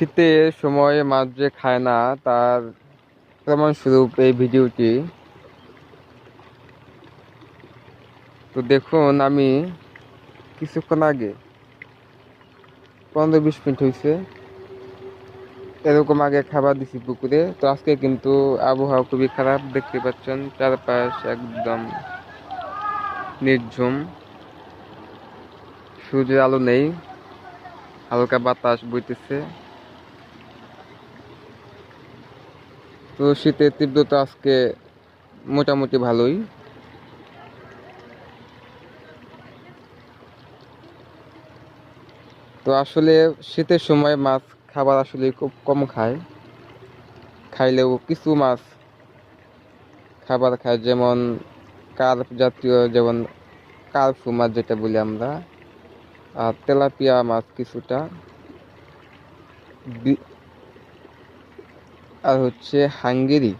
শীতের সময় মাছ যে খায় না, তার প্রমাণস্বরূপ এই ভিডিওটি। তো দেখুন, আমি কিছুক্ষণ আগে পনেরো বিশ মিনিট হয়েছে এরকম আগে খাবার দিছি পুকুরে। তো আজকে কিন্তু আবহাওয়া খুবই খারাপ, দেখতে পাচ্ছেন, চারপাশ একদম নির্ঝুম। সূর্যের আলো নেই, হালকা বাতাস বইতেছে। তো শীতের তীব্রতা আজকে মোটামুটি ভালোই। তো আসলে শীতের সময় মাছ খাবার আসলে খুব কম খায়। খাইলেও কিছু মাছ খাবার খায়, যেমন কার্প জাতীয়, যেমন কার্পু মাছ যেটা বলি আমরা, আর তেলাপিয়া মাছ কিছুটা। আর হচ্ছে হাঙ্গেরি।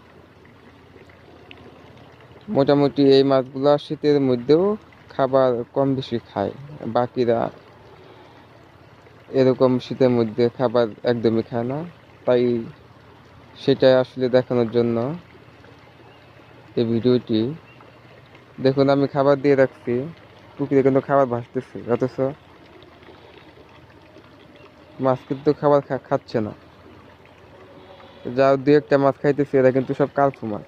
মোটামুটি এই মাছগুলো শীতের মধ্যেও খাবার কম বেশি খায়। বাকিরা এরকম শীতের মধ্যে খাবার একদমই খায় না। তাই সেটাই আসলে দেখানোর জন্য এই ভিডিওটি। দেখুন, আমি খাবার দিয়ে রাখছি। পুকুরে কিন্তু খাবার ভাসতেছে, অথচ মাছ কিন্তু খাবার খাচ্ছে না। যা দু একটা মাছ খাইতেছি এরা কিন্তু সব কালফু মাছ।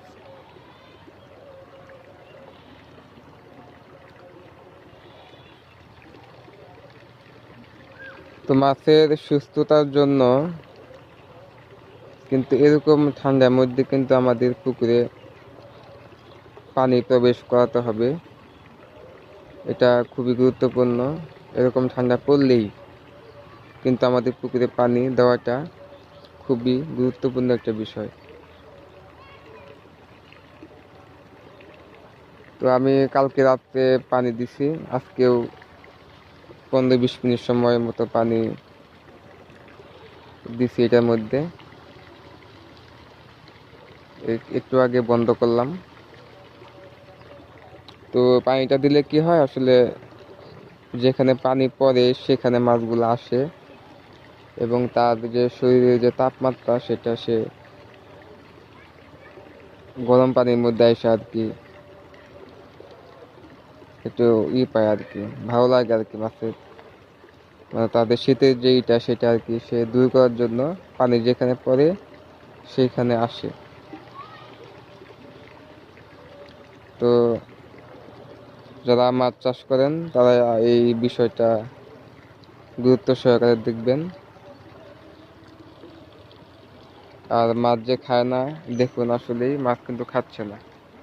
তো মাছের সুস্থতার জন্য কিন্তু এরকম ঠান্ডার মধ্যে কিন্তু আমাদের পুকুরে পানি প্রবেশ করাতে হবে। এটা খুবই গুরুত্বপূর্ণ। এরকম ঠান্ডা পড়লেই কিন্তু আমাদের পুকুরে পানি দেওয়াটা খুবই গুরুত্বপূর্ণ একটা বিষয়। তো আমি কালকে রাত্রে পানি দিছি, আজকেও পনেরো বিশ মিনিট সময় মতো পানি দিছি এটার মধ্যে। একটু আগে বন্ধ করলাম। তো পানিটা দিলে কি হয়? আসলে যেখানে পানি পড়ে সেখানে মাছগুলো আসে। এবং তার যে শরীরের যে তাপমাত্রা, সেটা সে গরম পানির মধ্যে এসে আর কি একটু ই পায় আর কি, ভালো লাগে আর কি মাছের মানে তাদের শীতের যে ইটা, সেটা আর কি সে দূর করার জন্য পানি যেখানে পড়ে, সেইখানে আসে। তো যারা মাছ চাষ করেন, তারা এই বিষয়টা গুরুত্ব সহকারে দেখবেন। আর মাছ যে খায় না, দেখুন আসলেই মাছ কিন্তু খাচ্ছে না।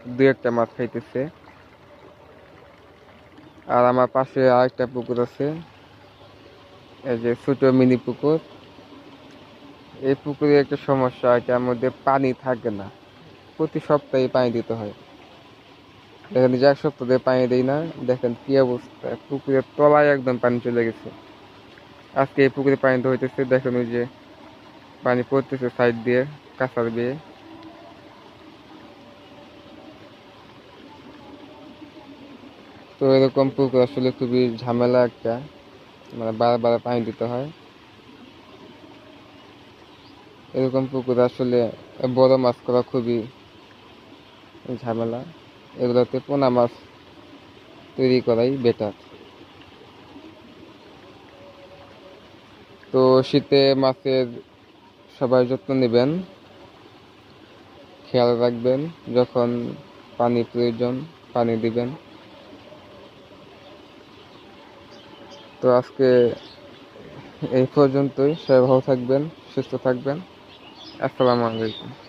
দু একটা মাছ খাইতেছে। আর আমার পাশে আরেকটা পুকুর আছে। এই যে ছোট মিনি পুকুর। এই পুকুরে একটা সমস্যা, এটার মধ্যে পানি থাকে না। প্রতি সপ্তাহে পানি দিতে হয়। দেখেন যে এক সপ্তাহে পানি দেই না, দেখেন কি অবস্থা। পুকুরের তলায় একদম পানি চলে গেছে। আজকে এই পুকুরে পানি হইতেছে দেখেন ওই যে পানি পড়তেছে সাইড দিয়ে, কাঁচার দিয়ে। তো এরকম পুকুর আসলে খুবই ঝামেলা একটা মানে বারবার পানি দিতে হয়। এরকম পুকুর আসলে বড় মাছ করা খুবই ঝামেলা। এগুলোতে পোনা মাছ তৈরি করাই বেটার তো শীতে মাছের সবাই যত্ন নেবেন। খেয়াল রাখবেন যখন পানি প্রয়োজন, পানি দিবেন। তো আজকে এই পর্যন্তই। সবাই ভালো থাকবেন, সুস্থ থাকবেন। আসসালামু আলাইকুম।